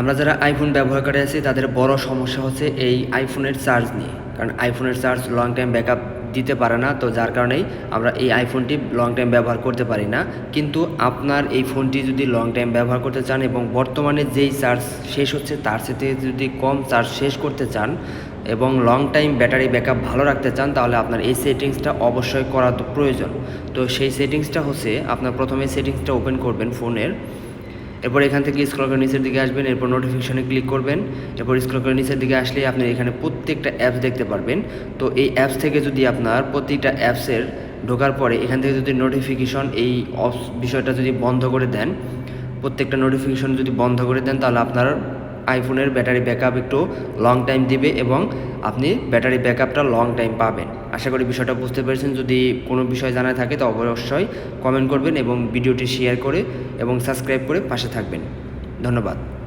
আমরা যারা আইফোন ব্যবহার করে আছি, তাদের বড় সমস্যা হচ্ছে এই আইফোনের চার্জ নিয়ে। কারণ আইফোনের চার্জ লং টাইম ব্যাকআপ দিতে পারে না, তো যার কারণেই আমরা এই আইফোনটি লং টাইম ব্যবহার করতে পারি না। কিন্তু আপনার এই ফোনটি যদি লং টাইম ব্যবহার করতে চান এবং বর্তমানে যেই চার্জ শেষ হচ্ছে, তার সাথে যদি কম চার্জ শেষ করতে চান এবং লং টাইম ব্যাটারি ব্যাকআপ ভালো রাখতে চান, তাহলে আপনার এই সেটিংসটা অবশ্যই করা তো প্রয়োজন। তো সেই সেটিংসটা হচ্ছে, আপনার প্রথমে সেটিংসটা ওপেন করবেন ফোনের এরপর এখান থেকে স্ক্রল করে নিচের দিকে আসবেন, এরপর নোটিফিকেশনে ক্লিক করবেন। এরপর স্ক্রল করে নিচের দিকে আসলে আপনি এখানে প্রত্যেকটা অ্যাপস দেখতে পারবেন। তো এই অ্যাপস থেকে যদি আপনার প্রতিটা অ্যাপসের ঢোকার পরে এখান থেকে যদি নোটিফিকেশন এই অফ বিষয়টা যদি বন্ধ করে দেন, প্রত্যেকটা নোটিফিকেশন যদি বন্ধ করে দেন, তাহলে আপনার আইফোনের ব্যাটারি ব্যাকআপ একটু লং টাইম দিবে এবং আপনি ব্যাটারি ব্যাকআপটা লং টাইম পাবেন। আশা করি বিষয়টা বুঝতে পেরেছেন। যদি কোনো বিষয় জানা থাকে, তো অবশ্যই কমেন্ট করবেন এবং ভিডিওটি শেয়ার করে এবং সাবস্ক্রাইব করে পাশে থাকবেন। ধন্যবাদ।